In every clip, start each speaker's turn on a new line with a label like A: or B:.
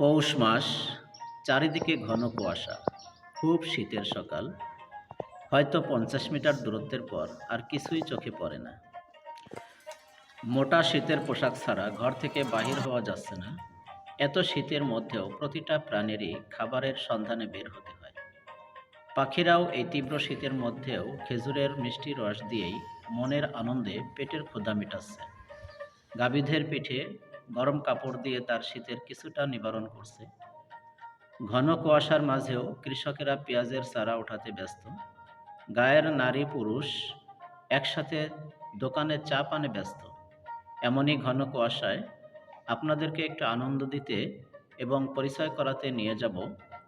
A: পৌষ মাস, চারিদিকে ঘন কুয়াশা, খুব শীতের সকাল। হয়তো পঞ্চাশ মিটার দূরত্বের পর আর কিছুই চোখে পড়ে না। মোটা শীতের পোশাক ছাড়া ঘর থেকে বাহির হওয়া যাচ্ছে না। এত শীতের মধ্যেও প্রতিটা প্রাণীরই খাবারের সন্ধানে বের হতে হয়। পাখিরাও এই তীব্র শীতের মধ্যেও খেজুরের মিষ্টি রস দিয়েই মনের আনন্দে পেটের ক্ষুধা মেটাচ্ছে। গাভীদের পিঠে গরম কাপড় দিয়ে তার শীতের কিছুটা নিবারণ করছে। ঘন কুয়াশার মাঝেও কৃষকেরা পেঁয়াজের চারা ওঠাতে ব্যস্ত। গায়ের নারী পুরুষ একসাথে দোকানে চা পানে ব্যস্ত। এমনই ঘন কুয়াশায় আপনাদেরকে একটু আনন্দ দিতে এবং পরিচয় করাতে নিয়ে যাব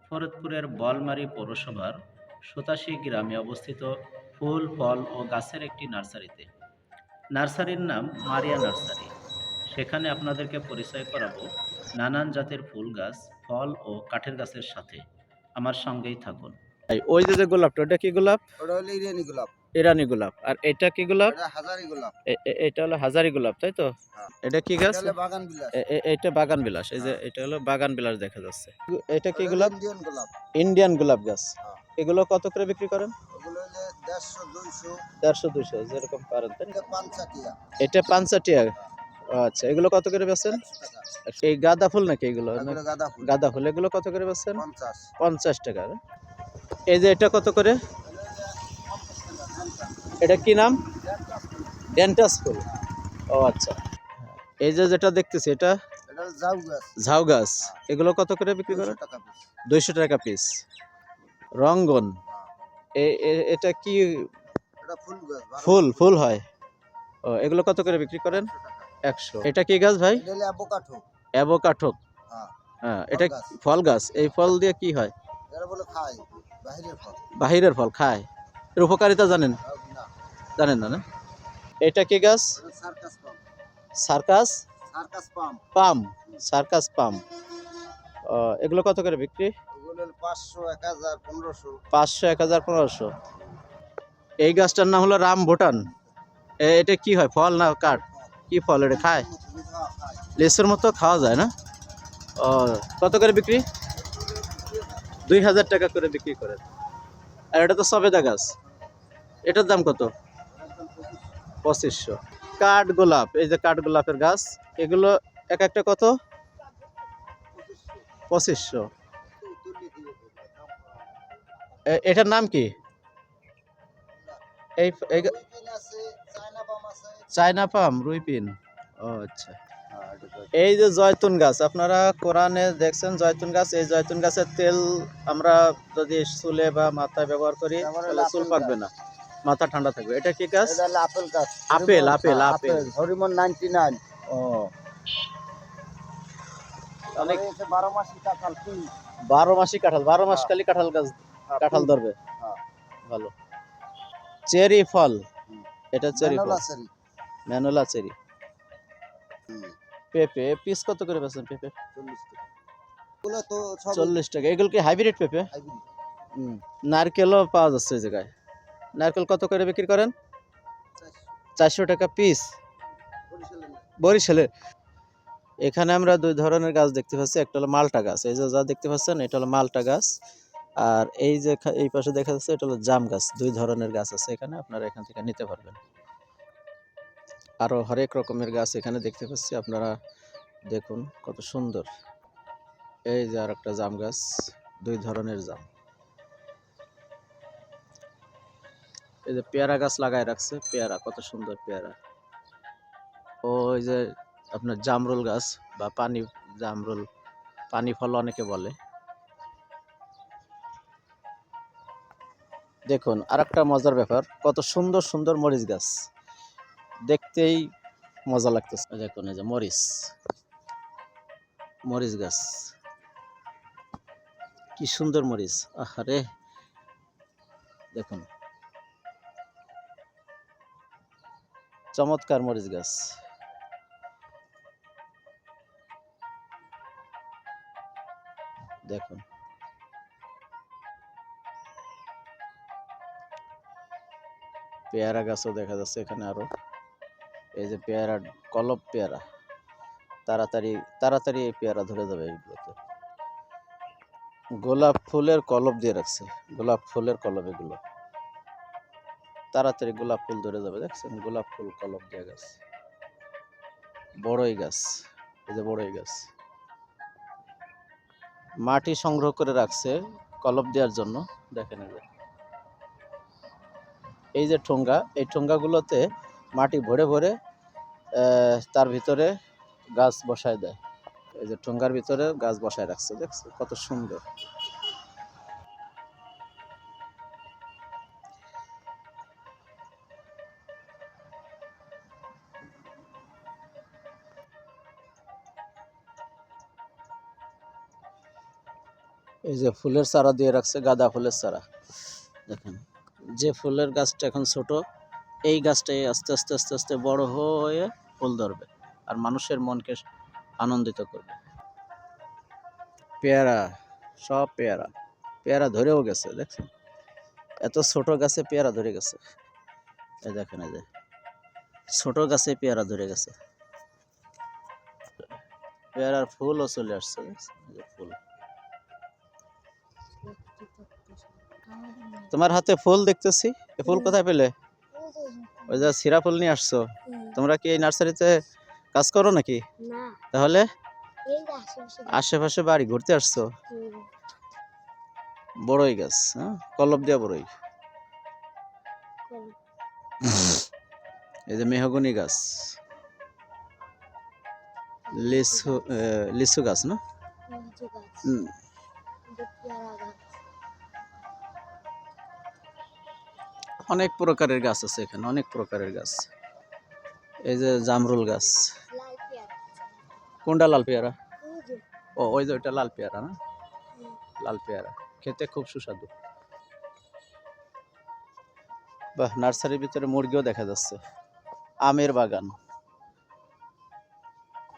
A: ফরিদপুরের বলমারি পৌরসভার সুতাশি গ্রামে অবস্থিত ফুল, ফল ও গাছের একটি নার্সারিতে। নার্সারির নাম মারিয়া নার্সারি। সেখানে আপনাদেরকে পরিচয় করাবো নানান জাতের ফুল গাছ ফল ও কাঠের গাছের সাথে। আমার সঙ্গেই থাকুন।
B: ওই যে যে গোলাপটা ওটা কি গোলাপ?
C: ওটা হলো ইরানি গোলাপ।
B: ইরানি গোলাপ। আর এটা কি গোলাপ?
C: এটা হাজারি গোলাপ।
B: এটা হলো হাজারি গোলাপ তাই তো?
C: হ্যাঁ।
B: এটা কি গাছ?
C: হলো বাগান বিলাস।
B: এটা বাগান বিলাস এই যে
C: হ্যাঁ।
B: এটা হলো বাগান বিলাস দেখা যাচ্ছে। এটা কি গোলাপ?
C: ইন্ডিয়ান গোলাপ।
B: ইন্ডিয়ান গোলাপ গাছ।
C: হ্যাঁ।
B: এগুলো কত করে বিক্রি করেন?
C: দেড়শো দুইশো।
B: যেরকম পারেন
C: এটা
B: পাঁচষাটিয়া আচ্ছা এগুলো কত করে বেচেন? এই গাঁদা ফুল নাকি এগুলো?
C: গাঁদা ফুল।
B: এগুলো কত করে বেচেন?
C: পঞ্চাশ।
B: টাকা। এই যে এটা কত করে? এটা কি নাম? ডেন্টাস ফুল। ও আচ্ছা। এই যে যেটা দেখতেছি এটা ঝাউ গাছ। এগুলো কত করে বিক্রি করে দুইশো টাকা পিস রঙ্গন। এটা কি?
C: ফুল
B: ফুল হয়। ও এগুলো কত করে বিক্রি করেন। একশো। এটা কি গাছ ভাই? অ্যাভোকাঠো
C: হ্যাঁ
B: হ্যাঁ এটা ফল গাছ? এই ফল দিয়ে কি হয়?
C: বাহিরের ফল।
B: খায়। এর উপকারিতা জানেন? জানেন না না? এটা কি গাছ?
C: সার্কাস পাম।
B: সার্কাস?
C: পাম।
B: পাম সার্কাস পাম। এগুলো কত করে বিক্রি?
C: পাঁচশো এক হাজার পনেরোশো।
B: এই গাছটার নাম হলো রাম ভুটান এ- এটা কি হয়? ফল না কাঠ? কি ফল এটা খায়? লেসের মতো খাওয়া যায় না? ও, কত করে বিক্রি? দুই হাজার টাকা করে বিক্রি করেন আর এটা তো সবেদা গাছ। এটার দাম কত? পঁচিশশো। কাঠ গোলাপ, এই যে কাঠ গোলাপের গাছ, এগুলো এক একটা কত? পঁচিশশো। এটার নাম কি? এই চায়না পাম রুইপিন ও আচ্ছা। এই যে জয়তুন গাছ আপনারা কোরআনে দেখছেন জয়তুন গাছ এই জয়তুন গাছের তেল আমরা যদি চুলে বা মাথায় ব্যবহার করি তাহলে চুল
C: আপেল
B: পাকবে না। মাথা ঠান্ডা থাকবে। এটা কি গাছ?
C: এটা আপেল গাছ।
B: আপেল, আপেল,
C: হ্যাঁ,
B: আপেল।
C: Hariman ninety nine.
B: ও।
C: অনেক বারো মাসি কাঁঠাল
B: বারো মাসি কাঁঠাল বারো মাস
C: হ্যাঁ।
B: খালি কাঁঠাল গাছ কাঁঠাল ধরবে।
C: হ্যাঁ।
B: ভালো। চেরি ফল। এটা চেরি ফল। ম্যানোলা চেরি পেঁপে পিস কত করে বেচেন পেঁপে?
C: চল্লিশ টাকা। এগুলো তো সব
B: চল্লিশ টাকা। এগুলো কি হাইব্রিড পেঁপে? নারকেলও পাওয়া যাচ্ছে এই জায়গায়। নারকেল কত করে বিক্রি করেন? চারশো টাকা পিস। বরিশালের। এখানে আমরা দুই ধরনের গাছ দেখতে পাচ্ছি। একটা হলো মালটা গাছ। এই যে যা দেখতে পাচ্ছেন এটা হলো মালটা গাছ। আর এই যে এই পাশে দেখা যাচ্ছে এটা হলো জাম গাছ। দুই ধরনের গাছ আছে এখানে। আপনারা এখান থেকে নিতে পারবেন। আরও হরেক রকমের গাছ এখানে দেখতে পাচ্ছি। আপনারা দেখুন কত সুন্দর। এই যে আর একটা জাম গাছ, দুই ধরনের জাম। এই যে পেয়ারা গাছ লাগায় রাখছে, পেয়ারা, কত সুন্দর পেয়ারা। ও ওই যে আপনার জামরুল গাছ বা পানি, জামরুল, পানি ফল অনেকে বলে। দেখুন আর একটা মজার ব্যাপার, কত সুন্দর সুন্দর মরিচ গাছ। দেখতেই মজা লাগতেছে। দেখুন যে মরিচ। মরিচ গাছ। কি সুন্দর মরিচ। আহারে। দেখুন। চমৎকার মরিচ গাছ। দেখুন। পেয়ারা গাছও দেখা যাচ্ছে এখানে আরও। এই যে পেয়ারা কলপ পেয়ারা, তাড়াতাড়ি তাড়াতাড়ি এই পেয়ারা ধরে যাবে এইগুলোতে গোলাপ ফুলের কলপ দিয়ে রাখছে, গোলাপ ফুলের কলপ এগুলো। তাড়াতাড়ি গোলাপ ফুল ধরে যাবে, দেখছেন? গোলাপ ফুল কলপ দিয়ে গাছ। বড়ই গাছ, এই যে বড়ই গাছ। মাটি সংগ্রহ করে রাখছে কলপ দেওয়ার জন্য, দেখেন এই যে ঠোঙ্গা, এই ঠোঙ্গাগুলোতে মাটি ভরে ভরে তার ভিতরে গাছ বসায় দেয়। এই যে ঠোঙ্গার ভিতরে গাছ বসায় রাখছে, দেখছ? কত সুন্দর। এই যে ফুলের চারা দিয়ে রাখছে, গাঁদা ফুলের চারা। দেখেন, যে ফুলের গাছটা এখন ছোট এই গাছটাই আস্তে আস্তে আস্তে আস্তে বড় হয়ে ফুল ধরবে আর মানুষের মনকে আনন্দিত করবে। পেয়ারা, সব পেয়ারা। পেয়ারা ধরেও গেছে, দেখছেন? এত ছোট গাছে পেয়ারা ধরে গেছে। এই দেখেন, এই যে ছোট গাছে পেয়ারা ধরে গেছে। পেয়ারার ফুলও চলে আসছে? ফুল। তোমার হাতে ফুল দেখতেছি। ফুল কোথায় পেলে? ওই যে সিরা ফুল নিয়ে আসছো। তোমরা কি এই নার্সারিতে কাজ করো নাকি? তাহলে
D: আশেপাশে
B: বাড়ি। ঘুরতে আসছো? বড়ই গাছ হ্যাঁ? কলব দিয়া বড়ই। এই যে মেহগনি গাছ। লিচু লিচু গাছ না? অনেক প্রকারের গাছ আছে এখানে, অনেক প্রকারের গাছ। এই যে জামরুল গাছ। কোনটা লাল পেয়ারা? ও, ওই যে ওইটা লাল পেয়ারা না? লাল পেয়ারা, খেতে খুব সুস্বাদু। বাহ, নার্সারির ভিতরে মুরগিও দেখা যাচ্ছে। আমের বাগান।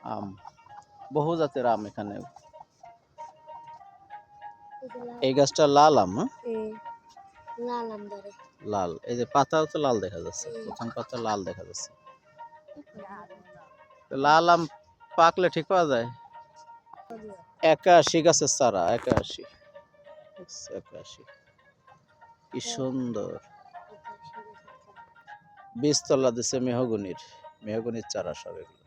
B: আম, বহু জাতের আম এখানে।
D: এই
B: গাছটা লাল আম হ্যাঁ?
D: লাল আম ধরে
B: লাল এই যে পাতাও তো লাল দেখা যাচ্ছে প্রথম পাতা লাল দেখা যাচ্ছে। লাল আম পাকলে ঠিক পাওয়া যায়? একাশি গাছের চারা একাশি। একাশি। কি সুন্দর। বীজতলা দিছে মেহগুনির মেহগুনির চারা সব এগুলো।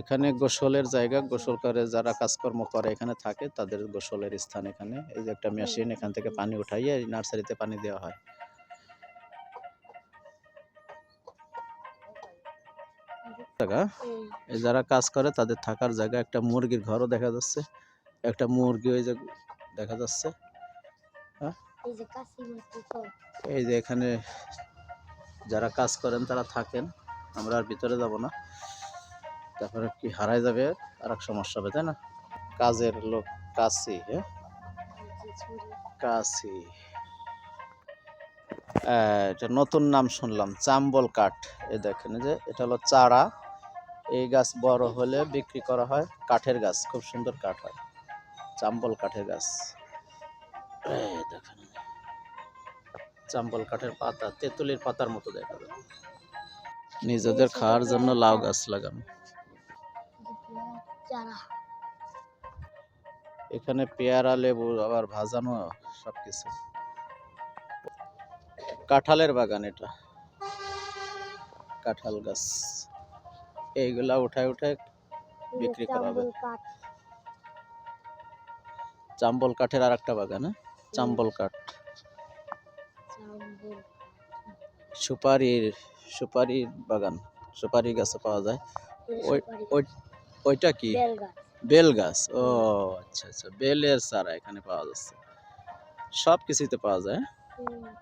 B: এখানে গোসলের জায়গা গোসল করে যারা কাজকর্ম করে এখানে থাকে তাদের গোসলের স্থান এখানে। এই যে একটা মেশিন এখান থেকে পানি উঠাইয়ে এই নার্সারিতে পানি দেওয়া হয়। এই যারা কাজ করে তাদের থাকার জায়গা একটা মুরগির ঘরও দেখা যাচ্ছে। একটা মুরগি ওই যে দেখা যাচ্ছে।
D: এই যে কাশি মাছি ফল
B: এই যে এখানে যারা কাজ করেন তারা থাকেন। আমরা আর ভিতরে যাব না। তারপরে কি হারাই যাবে আর এক সমস্যা হবে, তাই না? কাজের লোক কাশি হ্যাঁ? কাশি এটা নতুন নাম শুনলাম, চাম্বল কাঠ। এ দেখেন যে এটা হলো চারা। এই গাছ বড় হলে বিক্রি করা হয় কাঠের গাছ, খুব সুন্দর কাঠ হয়। চাম্বল কাঠের গাছ। দেখেন। চাম্বল কাঠের পাতা, তেঁতুলির পাতার মতো দেখা যায়। নিজেদের খাওয়ার জন্য লাউ গাছ লাগানো।
D: পেয়ারা
B: এখানে পেয়ারা লেবু আবার ভাজানো সবকিছু। কাঁঠালের বাগান এটা। কাঁঠাল গাছ। এইগুলা উঠায় উঠায় বিক্রি করা হবে।
D: চাম্বল
B: কাঠের আর একটা বাগান হ্যাঁ? চাম্বল কাঠ। সুপারির সুপারির বাগান। সুপারি গাছও পাওয়া যায়। ওই ওই ওইটা কি?
D: বেল গাছ।
B: ও আচ্ছা আচ্ছা। বেলের চারা এখানে পাওয়া যাচ্ছে। সব কিছুতে পাওয়া যায় হ্যাঁ?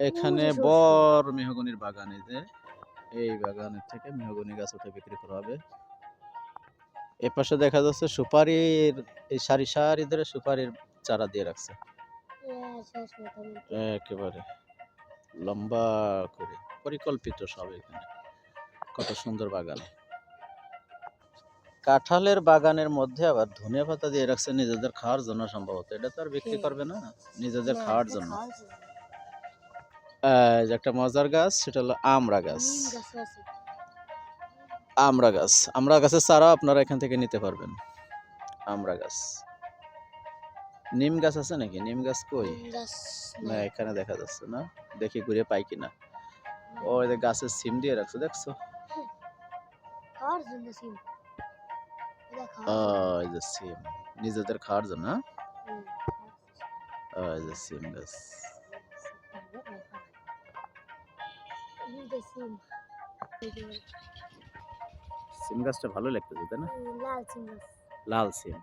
B: এখানে। বড় মেহগনির বাগান এই যে। এই বাগানের থেকে মেহগনি গাছ উঠে বিক্রি করা হবে। এ পাশে দেখা যাচ্ছে সুপারির এই সারি সারি ধরে সুপারির চারা দিয়ে রাখছে।
D: হ্যাঁ,
B: একেবারে লম্বা করে। পরিকল্পিত সব এখানে। কত সুন্দর বাগান। কাঁঠালের বাগানের মধ্যে আবার ধনিয়া পাতা দিয়ে রাখছে নিজেদের খাওয়ার জন্য সম্ভবত। এটা তো আর বিক্রি করবে না নিজেদের খাওয়ার জন্য। একটা মজার গাছ সেটা হলো আমড়া গাছ। আমড়া গাছ। আমড়া গাছের চারা আপনারা এখান থেকে নিতে পারবেন। আমড়া গাছ। নিম গাছ আছে নাকি? নিম গাছ কই? না এখানে দেখা যাচ্ছে না। দেখি ঘুরে পাই কিনা। ওই যে গাছের সিম দিয়ে রাখছো দেখছ? যে সিম নিজেদের খাওয়ার জন্য হ্যাঁ? যে সিম গাছ গাছটা ভালো লাগতেছে তাই না?
D: লাল সিম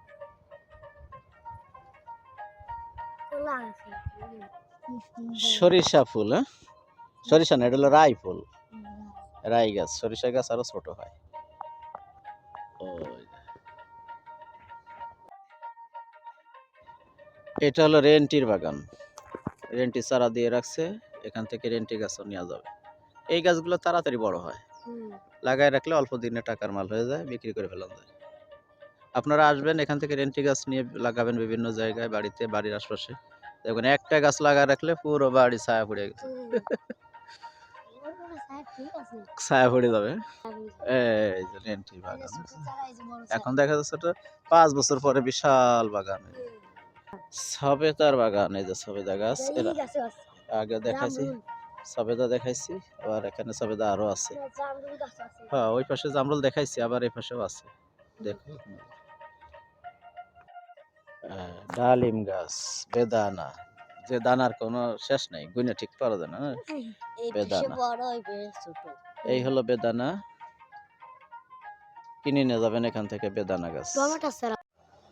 B: লাল। সরিষা ফুল হ্যাঁ? সরিষা না এটা হলো রাই ফুল। রাই গাছ সরিষা গাছ আরও ছোট হয়। এটা হলো রেন্টির বাগান। রেন্টি চারা দিয়ে রাখছে এখান থেকে রেন্টি গাছও নেওয়া যাবে। এই গাছগুলো তাড়াতাড়ি বড় হয়। লাগায় রাখলে অল্প দিনে টাকার মাল হয়ে যায় বিক্রি করে ফেলা যায়। আপনারা আসবেন এখান থেকে রেন্টি গাছ নিয়ে লাগাবেন বিভিন্ন জায়গায় বাড়িতে বাড়ির আশপাশে। দেখবেন একটা গাছ লাগায় রাখলে পুরো বাড়ি ছায়া পড়ে গেছে। ছায়া পড়ে যাবে। এই রেন্টি বাগান। এখন দেখা যাচ্ছে পাঁচ বছর পরে বিশাল বাগান। সবেতার বাগান এই যে সবেদা গাছ এরা আগে দেখাইছি সবেদা দেখাইছি আবার এখানে সবেদা আরও আছে। হ্যাঁ ওই পাশে জামরুল দেখাইছি আবার এই পাশেও আছে। দেখো। আহ, ডালিম গাছ বেদানা যে দানার কোনো শেষ নাই গুনে ঠিক পারা যায় না হ্যাঁ? বেদানা।
D: এই
B: হলো বেদানা। কিনে নিয়ে যাবেন এখান থেকে বেদানা গাছ।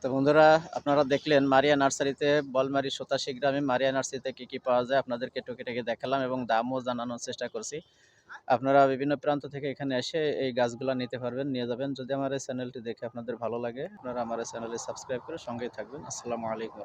B: তো বন্ধুরা, আপনারা দেখলেন মারিয়া নার্সারিতে, বলমারি, সতাশি গ্রামে মারিয়া নার্সারিতে কি কি পাওয়া যায় আপনাদেরকে টুকে টুকে দেখালাম এবং দামও জানানোর চেষ্টা করছি। আপনারা বিভিন্ন প্রান্ত থেকে এখানে এসে এই গাছগুলো নিতে পারবেন, নিয়ে যাবেন। যদি আমার এই চ্যানেলটি দেখে আপনাদের ভালো লাগে, আপনারা আমার চ্যানেলে সাবস্ক্রাইব করে সঙ্গেই থাকবেন। আসসালামু আলাইকুম